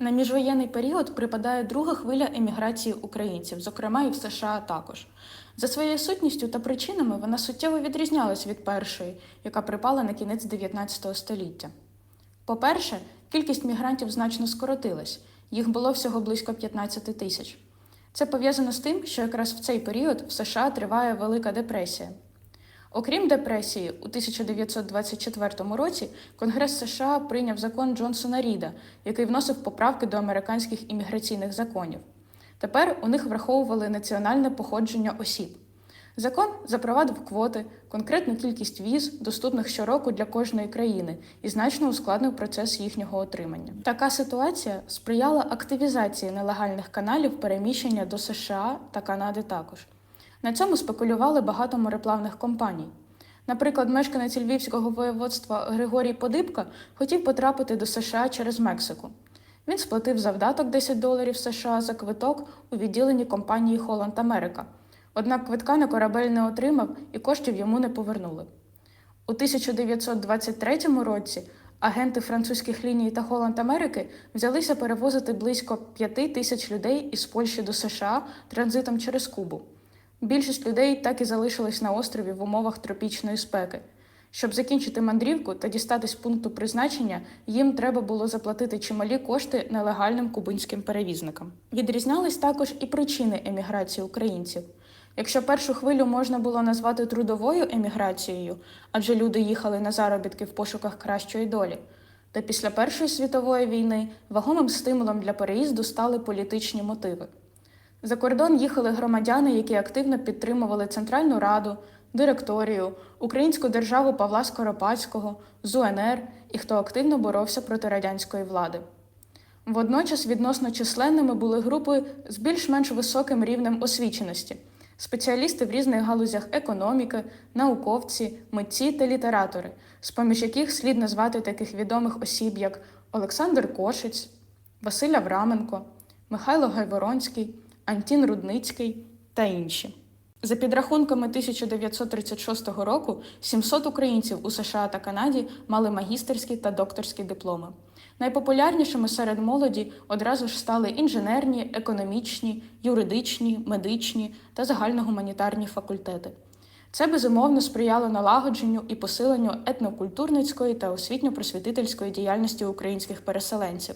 На міжвоєнний період припадає друга хвиля еміграції українців, зокрема і в США також. За своєю сутністю та причинами вона суттєво відрізнялась від першої, яка припала на кінець 19 століття. По-перше, кількість мігрантів значно скоротилась, їх було всього близько 15 тисяч. Це пов'язано з тим, що якраз в цей період в США триває Велика депресія. Окрім депресії, у 1924 році Конгрес США прийняв закон Джонсона Ріда, який вносив поправки до американських імміграційних законів. Тепер у них враховували національне походження осіб. Закон запровадив квоти, конкретну кількість віз, доступних щороку для кожної країни, і значно ускладнив процес їхнього отримання. Така ситуація сприяла активізації нелегальних каналів переміщення до США та Канади також. На цьому спекулювали багато мореплавних компаній. Наприклад, мешканець Львівського воєводства Григорій Подибка хотів потрапити до США через Мексику. Він сплатив завдаток 10 доларів США за квиток у відділенні компанії Холланд Америка. Однак квитка на корабель не отримав і коштів йому не повернули. У 1923 році агенти французьких ліній та Холланд Америки взялися перевозити близько 5 тисяч людей із Польщі до США транзитом через Кубу. Більшість людей так і залишились на острові в умовах тропічної спеки. Щоб закінчити мандрівку та дістатись пункту призначення, їм треба було заплатити чималі кошти нелегальним кубинським перевізникам. Відрізнялись також і причини еміграції українців. Якщо першу хвилю можна було назвати трудовою еміграцією, адже люди їхали на заробітки в пошуках кращої долі, то після Першої світової війни вагомим стимулом для переїзду стали політичні мотиви. За кордон їхали громадяни, які активно підтримували Центральну Раду, директорію, Українську державу Павла Скоропадського, ЗУНР і хто активно боровся проти радянської влади. Водночас відносно численними були групи з більш-менш високим рівнем освіченості, спеціалісти в різних галузях економіки, науковці, митці та літератори, з поміж яких слід назвати таких відомих осіб, як Олександр Кошиць, Василь Авраменко, Михайло Гайворонський, Антін Рудницький та інші. За підрахунками 1936 року 700 українців у США та Канаді мали магістерські та докторські дипломи. Найпопулярнішими серед молоді одразу ж стали інженерні, економічні, юридичні, медичні та загальногуманітарні факультети. Це безумовно сприяло налагодженню і посиленню етнокультурницької та освітньо-просвітительської діяльності українських переселенців.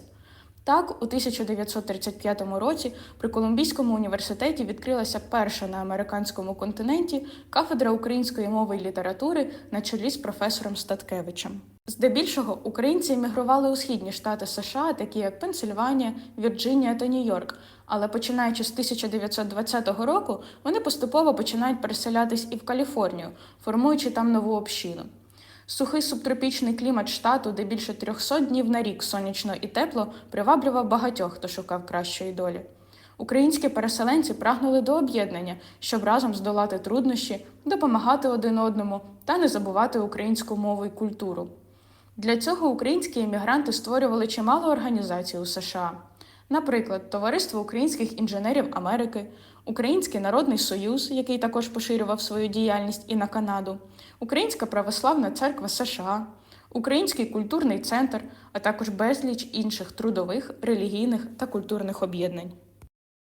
Так, у 1935 році при Колумбійському університеті відкрилася перша на американському континенті кафедра української мови і літератури на чолі з професором Статкевичем. Здебільшого українці емігрували у східні штати США, такі як Пенсильванія, Вірджинія та Нью-Йорк. Але починаючи з 1920 року, вони поступово починають переселятись і в Каліфорнію, формуючи там нову общину. Сухий субтропічний клімат штату, де більше 300 днів на рік сонячно і тепло, приваблював багатьох, хто шукав кращої долі. Українські переселенці прагнули до об'єднання, щоб разом здолати труднощі, допомагати один одному та не забувати українську мову і культуру. Для цього українські емігранти створювали чимало організацій у США. Наприклад, Товариство українських інженерів Америки, Український народний союз, який також поширював свою діяльність і на Канаду, Українська православна церква США, Український культурний центр, а також безліч інших трудових, релігійних та культурних об'єднань.